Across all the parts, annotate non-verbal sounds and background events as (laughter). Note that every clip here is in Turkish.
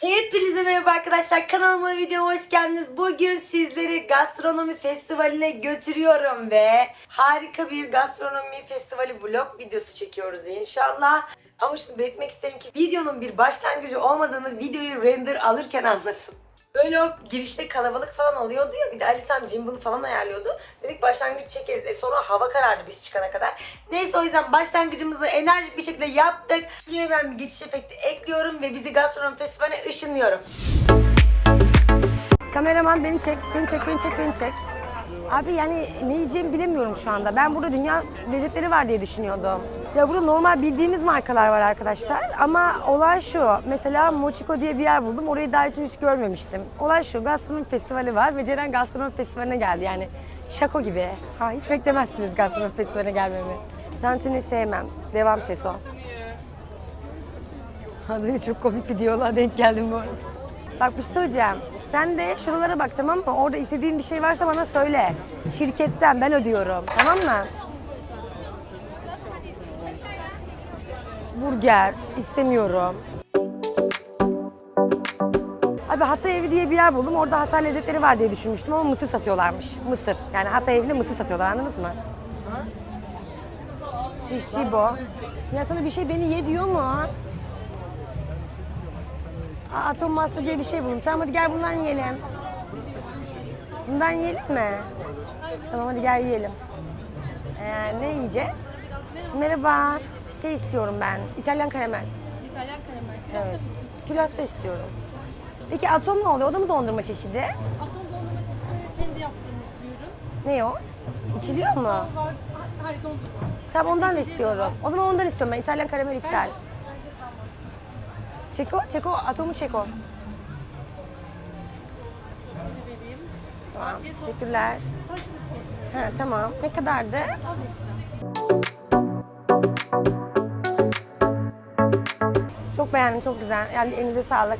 Hepinize merhaba arkadaşlar. Kanalıma videoma hoş geldiniz. Bugün sizleri gastronomi festivaline götürüyorum ve harika bir gastronomi festivali vlog videosu çekiyoruz inşallah. Ama şunu belirtmek isterim ki videonun bir başlangıcı olmadığını videoyu render alırken anladım. Böyle o girişte kalabalık falan oluyordu ya bir de Ali tam gimbal falan ayarlıyordu. Dedik başlangıç çekeriz. E sonra hava karardı biz çıkana kadar. Neyse o yüzden başlangıcımızı enerjik bir şekilde yaptık. Şuraya ben bir geçiş efekti ekliyorum ve bizi gastronomi festivaline ışınlıyorum. Kameraman beni çek, beni çek, beni çek, beni çek. Abi yani ne yiyeceğimi bilemiyorum şu anda. Ben burada dünya lezzetleri var diye düşünüyordum. Ya burada normal bildiğimiz markalar var arkadaşlar. Ama olay şu. Mesela Mochiko diye bir yer buldum. Orayı daha önce hiç görmemiştim. Olay şu. Gastronomi festivali var ve Ceren gastronomi festivaline geldi. Yani şako gibi. Ha, hiç beklemezsiniz gastronomi festivaline gelmemi. Tantuni sevmem. Devam ses o. Adı çok komik bir diyaloğa denk geldim bu arada. Bak bir şey söyleyeceğim. Sen de şuralara bak tamam mı? Orada istediğin bir şey varsa bana söyle. Şirketten ben ödüyorum. Tamam mı? Burger istemiyorum. Abi Hatay Evi diye bir yer buldum. Orada Hatay lezzetleri var diye düşünmüştüm ama mısır satıyorlarmış. Mısır. Yani Hatay Evi'nde mısır satıyorlar anladınız mı? Şişi bu. Ya sana bir şey beni ye diyor mu? Aa, Atom Master diye bir şey buldum. Tamam hadi gel bundan yiyelim. Bundan yiyelim mi? Tamam hadi gel yiyelim. Ee, ne yiyeceğiz? Merhaba. Şey istiyorum ben. İtalyan karamel. İtalyan karamel. Evet. Külatta istiyorum. Peki atom ne oluyor? O da mı dondurma çeşidi? Atom dondurma kendi yaptığımız bir ürün. Ne o? İçiliyor mu? Var. Ha- Hayır dondurma. Tamam ondan da istiyorum. O zaman ondan istiyorum ben. İtalyan karamel iptal. Çeko, çeko, atomu çeko. Vereyim. Tamam, teşekkürler. Lira? Ha, tamam. Ne kadardı? Al mesela. Beğendim, çok güzel. Yani elinize sağlık.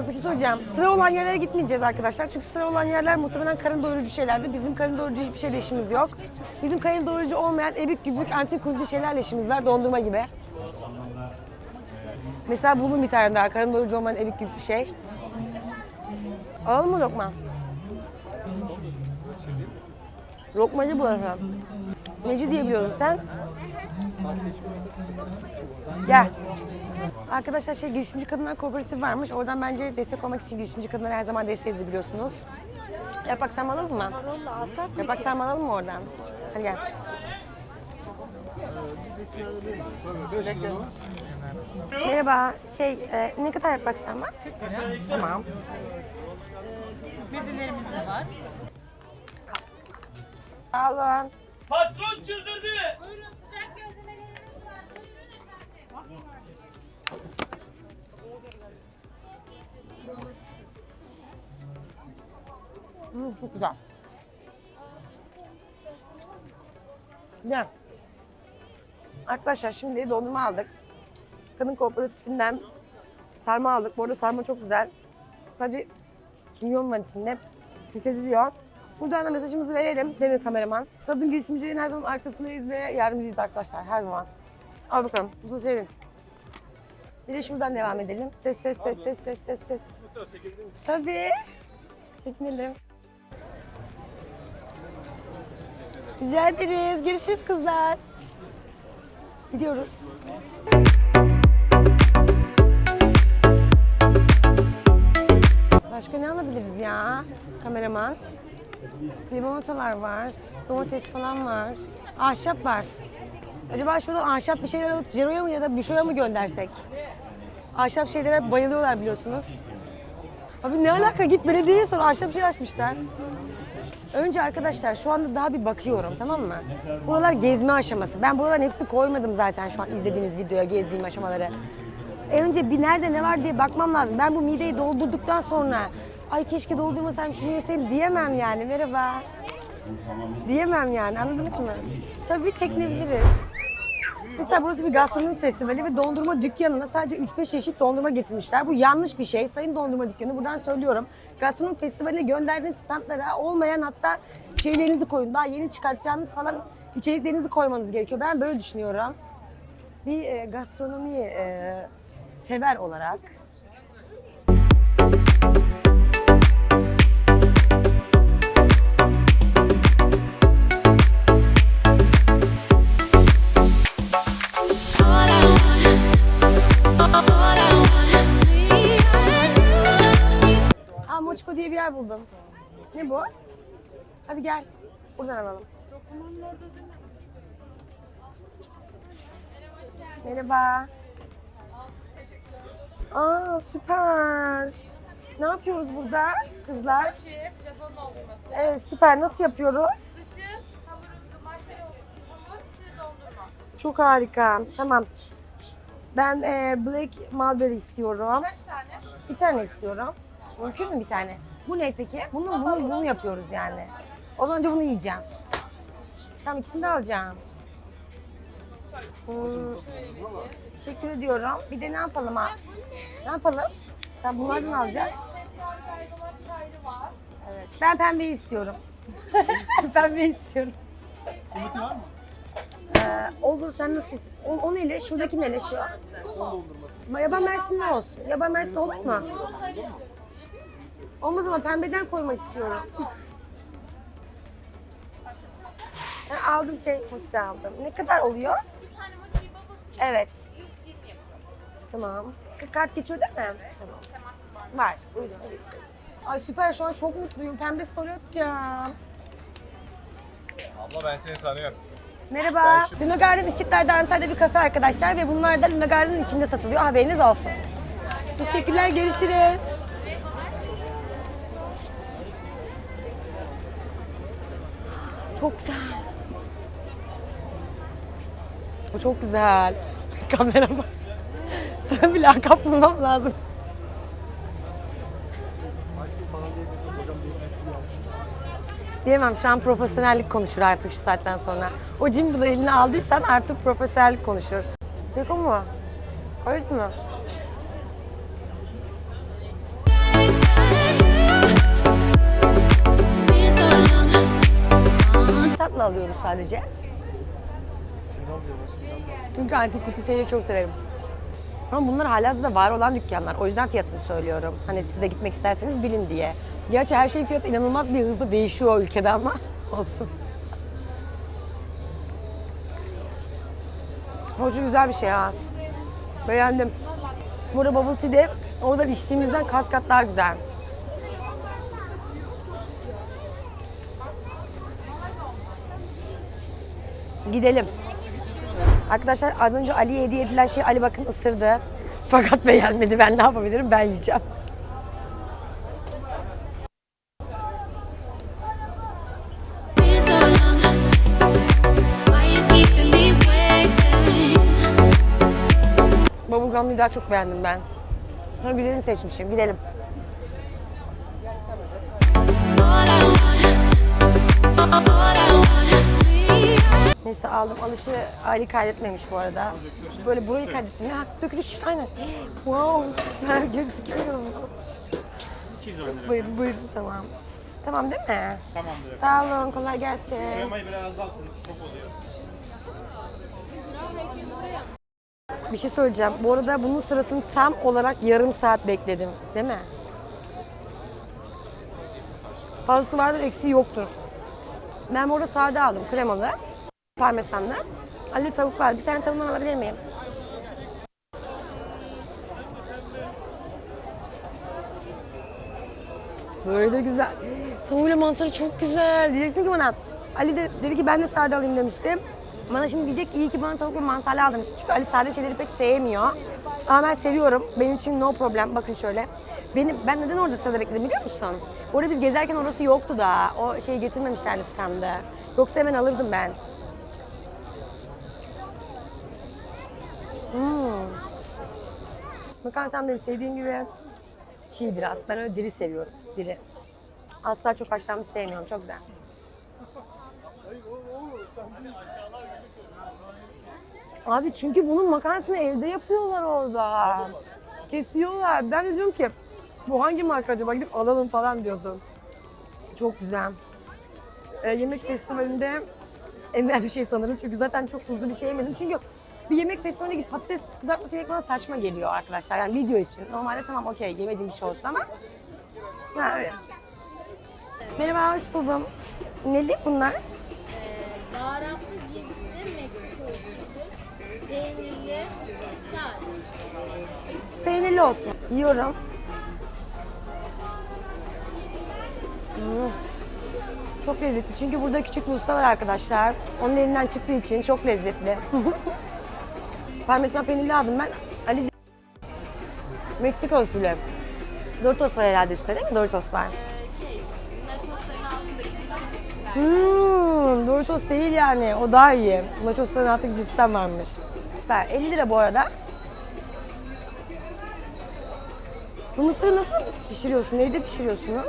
Bak bir şey söyleyeceğim. Sıra olan yerlere gitmeyeceğiz arkadaşlar. Çünkü sıra olan yerler muhtemelen karın doyurucu şeylerdi. Bizim karın doyurucu hiçbir şeyle işimiz yok. Bizim karın doyurucu olmayan ebik gübük antik kuyruğu şeylerle işimiz var. Dondurma gibi. Mesela bulun bir tane daha karın doyurucu olmayan ebik gübük bir şey. Alalım mı lokma? Lokmacı burası. Neci diye biliyorsun sen? Gel. Arkadaşlar şey girişimci kadınlar kooperatifi varmış. Oradan bence destek olmak için girişimci kadınlara her zaman desteğiz biliyorsunuz. Yapak sarma alalım mı? Yapak sarma alalım mı oradan? Hadi gel. Merhaba. Şey e, ne kadar yapak sarma? Tamam. Mezelerimiz de var. Sağ olun. Patron çıldırdı. Hmm, çok güzel. Güzel. Arkadaşlar şimdi dondurma aldık. Kadın kooperatifinden sarma aldık. Bu arada sarma çok güzel. Sadece kimyon var içinde. Hissediliyor. Buradan da mesajımızı verelim Demir kameraman. Kadın girişimciliğin her zaman arkasındayız ve yardımcıyız arkadaşlar her zaman. Al bakalım. Uzun sevin. Bir de şuradan devam edelim. Ses ses ses ses ses ses ses. Tabii. Çekinelim. Rica ederiz. Görüşürüz kızlar. Gidiyoruz. Başka ne alabiliriz ya? Kameraman. Limonatalar var. Domates falan var. Ahşap var. Acaba şuradan ahşap bir şeyler alıp Cero'ya mı ya da Büşo'ya mı göndersek? Ahşap şeylere bayılıyorlar biliyorsunuz. Abi ne alaka git belediyeye sor ahşap şey açmışlar. Önce arkadaşlar şu anda daha bir bakıyorum tamam mı? Buralar gezme aşaması. Ben buraların hepsini koymadım zaten şu an izlediğiniz videoya gezdiğim aşamaları. E önce bir nerede ne var diye bakmam lazım. Ben bu mideyi doldurduktan sonra ay keşke doldurmasaydım şunu yeseydim diyemem yani. Merhaba. Diyemem yani anladınız mı? Tabii çekinebiliriz. Mesela burası bir gastronomi festivali ve dondurma dükkanına sadece 3-5 çeşit dondurma getirmişler. Bu yanlış bir şey. Sayın dondurma dükkanı buradan söylüyorum. Gastronomi festivaline gönderdiğiniz standlara olmayan hatta şeylerinizi koyun. Daha yeni çıkartacağınız falan içeriklerinizi koymanız gerekiyor. Ben böyle düşünüyorum. Bir e, gastronomi e, sever olarak Hadi gel. Buradan alalım. Merhaba. Aa süper. Ne yapıyoruz burada kızlar? Şef, Japon dondurması. Evet süper. Nasıl yapıyoruz? Dışı hamurun marshmallow hamur, içi dondurma. Çok harika. Tamam. Ben e, Black Mulberry istiyorum. Kaç tane? Bir tane istiyorum. Mümkün mü bir tane? Bu ne peki? Bunu, bunu, bunu yapıyoruz yani. Zaman önce bunu yiyeceğim. Tamam ikisini de alacağım. Hmm, teşekkür ediyorum. Bir de ne yapalım ha? Ne yapalım? Sen bunlardan var. Evet. Ben pembeyi istiyorum. (laughs) pembeyi istiyorum. Simiti var mı? Ee, olur sen nasıl o, o neyle? Şuradaki neyle şu? Yaban mersinli olsun. Yaban mersin olur mu? Olmaz ama pembeden koymak istiyorum. (laughs) Ben aldım şey, mochi aldım. Ne kadar oluyor? Bir tane bubble tea Evet. 120 yapıyor. Tamam. Kart geçiyor değil mi? Tamam. Var. Buyurun. Ay süper şu an çok mutluyum. Pembe story atacağım. Abla ben seni tanıyorum. Merhaba. Luna Garden Işıklar'da Antalya'da bir kafe arkadaşlar ve bunlar da Luna Garden'ın içinde satılıyor. Haberiniz olsun. Teşekkürler. Görüşürüz. Çok güzel. Bu çok güzel. (laughs) Kameraman. Sana bir lakap bulmam lazım. Aşkım falan diyebilirsin, hocam diyebilirsin yani. Diyemem şu an profesyonellik konuşur artık şu saatten sonra. O cimbalı eline aldıysan artık profesyonellik konuşur. O mu? So long. Tatlı alıyoruz sadece. Çünkü antik kutu seriyi çok severim. Ama bunlar halihazırda var olan dükkanlar. O yüzden fiyatını söylüyorum. Hani siz de gitmek isterseniz bilin diye. Gerçi her şeyin fiyatı inanılmaz bir hızla değişiyor o ülkede ama (laughs) olsun. Hoşu güzel bir şey ha. Beğendim. Burada bubble tea de orada içtiğimizden kat kat daha güzel. Gidelim. Arkadaşlar az önce Ali'ye hediye edilen şey Ali bakın ısırdı. Fakat beğenmedi. Ben ne yapabilirim? Ben yiyeceğim. Bubblegum'u daha çok beğendim ben. Sonra güzelini seçmişim. Gidelim. All I want, all I want, Neyse aldım. Alışı Ali kaydetmemiş bu arada. Böyle burayı kaydettim. Ya dökülüş. Aynen. Wow süper gözüküyor. 210 lira. Buyurun buyurun tamam. Tamam değil mi? Tamamdır. Sağ olun. Kolay gelsin. Kremayı biraz azaltın, çok oluyor. Bir şey söyleyeceğim. Bu arada bunun sırasını tam olarak yarım saat bekledim. Değil mi? Fazlası vardır, eksiği yoktur. Ben burada sade aldım. Kremalı, parmesanlı. Ali tavuk var. Bir tane tavuğundan alabilir miyim? Böyle de güzel. Tavuğuyla mantarı çok güzel. Diyeceksin ki bana. Ali de dedi ki ben de sade alayım demiştim. Bana şimdi diyecek ki iyi ki bana tavuk ve mantarlı aldın. Çünkü Ali sade şeyleri pek sevmiyor. Ama ben seviyorum. Benim için no problem. Bakın şöyle. Benim, ben neden orada sırada bekledim biliyor musun? Orada biz gezerken orası yoktu da. O şeyi getirmemişlerdi standı. Yoksa hemen alırdım ben. Hmm. Makarna tam benim sevdiğim gibi çiğ biraz. Ben öyle diri seviyorum. Diri. Asla çok haşlanmış sevmiyorum. Çok güzel. Abi çünkü bunun makarnasını evde yapıyorlar orada. Kesiyorlar. Ben de diyorum ki bu hangi marka acaba gidip alalım falan diyordum. Çok güzel. Ee, yemek festivalinde en bir şey sanırım çünkü zaten çok tuzlu bir şey yemedim. Çünkü bir yemek festivaline gidip patates kızartması yemek bana saçma geliyor arkadaşlar. Yani video için. Normalde tamam okey yemediğim bir şey olsun ama. Ha, öyle. Merhaba hoş buldum. Neli bunlar? Baharatlı cipsli Meksika usulü. Peynirli sade. Peynirli olsun. Yiyorum. Hmm. Çok lezzetli. Çünkü burada küçük bir usta var arkadaşlar. Onun elinden çıktığı için çok lezzetli. (laughs) Parmesan peynirli aldım ben. Ali de- Meksika usulü. Doritos var herhalde üstte değil mi? Doritos var. Ee, şey, nachosların altındaki. Hmm, Doritos değil yani. O daha iyi. Nachos'ların altındaki cipsten varmış. Süper. 50 lira bu arada. Bu mısırı nasıl pişiriyorsun? Nerede pişiriyorsun? ha?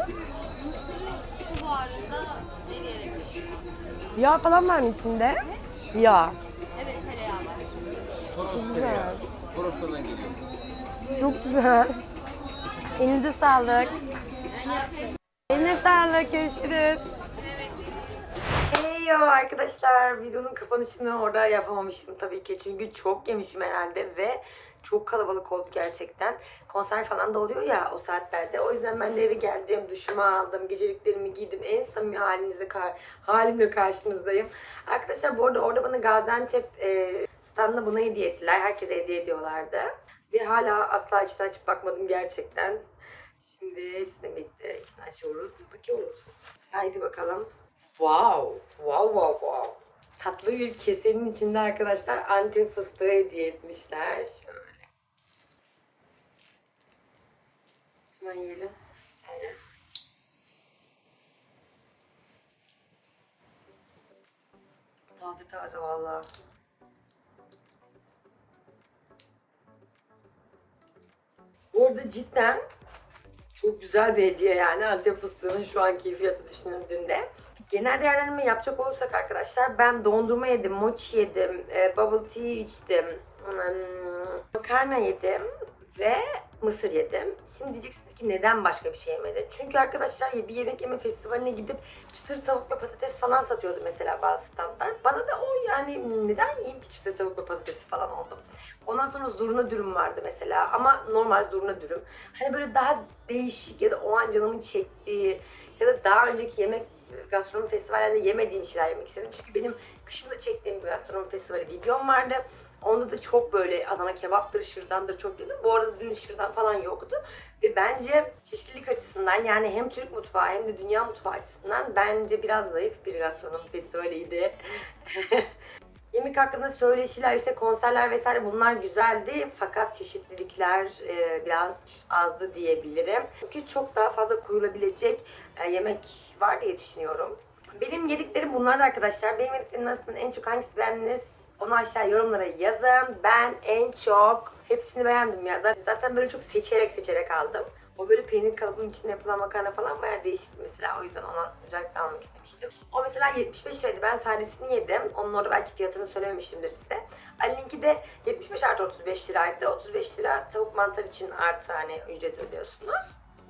Mısırı su buharında eriyerek pişiyor. Yağ falan var mı içinde? Yağ. Evet tereyağı. Toros'tan geliyor. Çok güzel. Elinize sağlık. Eline sağlık. Görüşürüz. Heyo arkadaşlar. Videonun kapanışını orada yapamamışım tabii ki. Çünkü çok yemişim herhalde ve çok kalabalık oldu gerçekten. Konser falan da oluyor ya o saatlerde. O yüzden ben de eve geldim, duşumu aldım, geceliklerimi giydim. En samimi halinize kar halimle karşınızdayım. Arkadaşlar bu arada orada bana Gaziantep e, standında bunu hediye ettiler. Herkese hediye ediyorlardı. Ve hala asla içine açıp bakmadım gerçekten. Şimdi sizinle birlikte içini açıyoruz, bakıyoruz. Haydi bakalım. Wow, wow, wow, wow. Tatlı bir kesenin içinde arkadaşlar antep fıstığı hediye etmişler. Şöyle. Hemen yiyelim. Taze taze valla. Bu arada cidden çok güzel bir hediye yani Antep fıstığının şu anki fiyatı düşünüldüğünde. Genel değerlendirme yapacak olursak arkadaşlar ben dondurma yedim, mochi yedim, e, bubble tea içtim, hmm, makarna yedim ve mısır yedim. Şimdi diyeceksiniz ki neden başka bir şey yemedi? Çünkü arkadaşlar bir yemek yeme festivaline gidip çıtır tavuk ve patates falan satıyordu mesela bazı standlar. Bana da o yani neden yiyeyim ki çıtır tavuk ve patatesi falan oldum. Ondan sonra zurna dürüm vardı mesela ama normal zurna dürüm. Hani böyle daha değişik ya da o an canımın çektiği ya da daha önceki yemek gastronomi festivallerinde yemediğim şeyler yemek istedim. Çünkü benim kışında çektiğim bir gastronomi festivali videom vardı. Onda da çok böyle Adana kebaptır, şırdandır çok yedim. Bu arada dün şırdan falan yoktu. Ve bence çeşitlilik açısından yani hem Türk mutfağı hem de dünya mutfağı açısından bence biraz zayıf bir gastronomi festivaliydi. (laughs) Yemek hakkında söyleşiler, işte konserler vesaire bunlar güzeldi. Fakat çeşitlilikler e, biraz azdı diyebilirim. Çünkü çok daha fazla koyulabilecek e, yemek var diye düşünüyorum. Benim yediklerim bunlar arkadaşlar. Benim yediklerim arasında en çok hangisi beğendiniz? Onu aşağı yorumlara yazın. Ben en çok hepsini beğendim ya. Zaten- böyle çok seçerek seçerek aldım. O böyle peynir kalıbının içinde yapılan makarna falan bayağı değişikti mesela. O yüzden ona özellikle almak istemiştim. O mesela 75 liraydı. Ben sadesini yedim. Onun orada belki fiyatını söylememişimdir size. Ali'ninki de 75 artı 35 liraydı. 35 lira tavuk mantar için artı hani ücret ödüyorsunuz.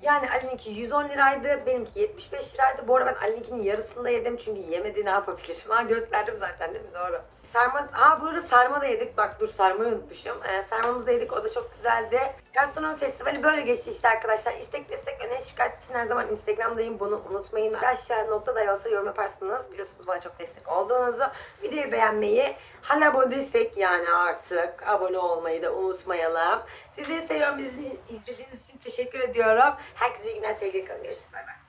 Yani Ali'ninki 110 liraydı, benimki 75 liraydı. Bu arada ben Ali'ninkinin yarısını da yedim çünkü yemedi ne yapabilirim. (laughs) Ha gösterdim zaten değil mi? Doğru. Sarma, ha bu arada sarma da yedik. Bak dur sarmayı unutmuşum. Ee, sarmamızı da yedik. O da çok güzeldi. Gastronomi festivali böyle geçti işte arkadaşlar. İstek destek öne şikayet için her zaman Instagram'dayım. Bunu unutmayın. Aşağı nokta da olsa yorum yaparsınız. Biliyorsunuz bana çok destek olduğunuzu. Videoyu beğenmeyi, hala abone değilsek yani artık abone olmayı da unutmayalım. Sizleri seviyorum. Bizi izlediğiniz için teşekkür ediyorum. Herkese iyi günler, sevgili kalın. Görüşürüz. Bay bay.